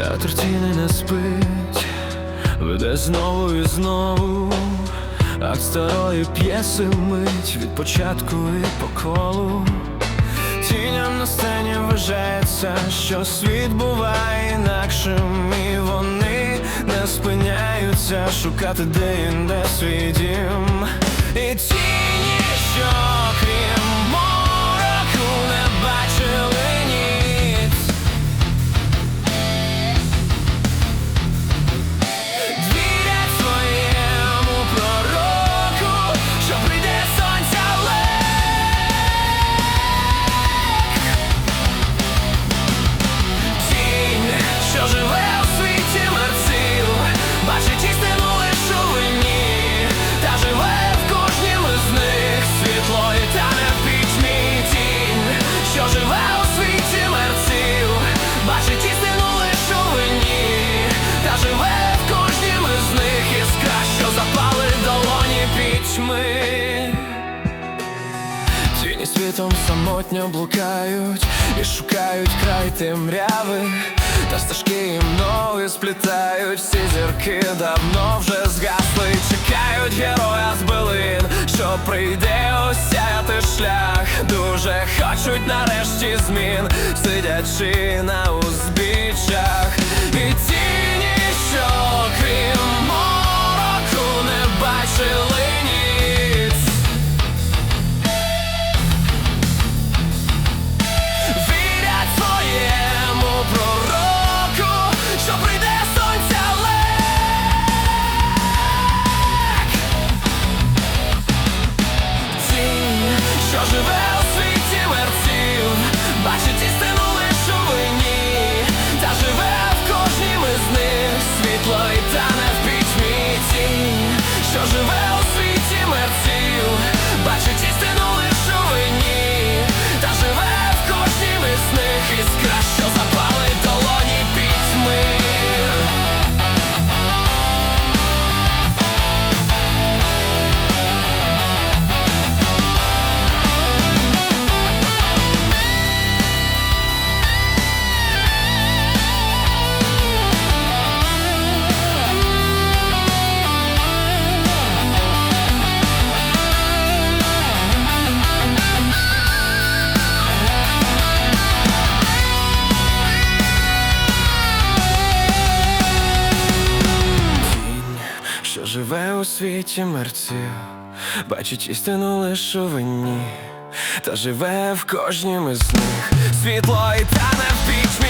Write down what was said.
Автор тіни не спить, веде знову і знову. Акт старої п'єси мить від початку і по колу. Тіням на сцені вважається, що світ буває інакшим, і вони не спиняються шукати де-інде свій дім. І тіні, що Тіні світом самотньо блукають і шукають край темряви, та стежки їм ноги сплітають, всі зірки давно вже згасли, чекають героя з билин, що прийде осяяти шлях. Дуже хочуть нарешті змін, сидячи на узбіччях, живе у світі мерців, бачить істину лише у вині, та живе в кожнім із них. Світло і тане в пітьмі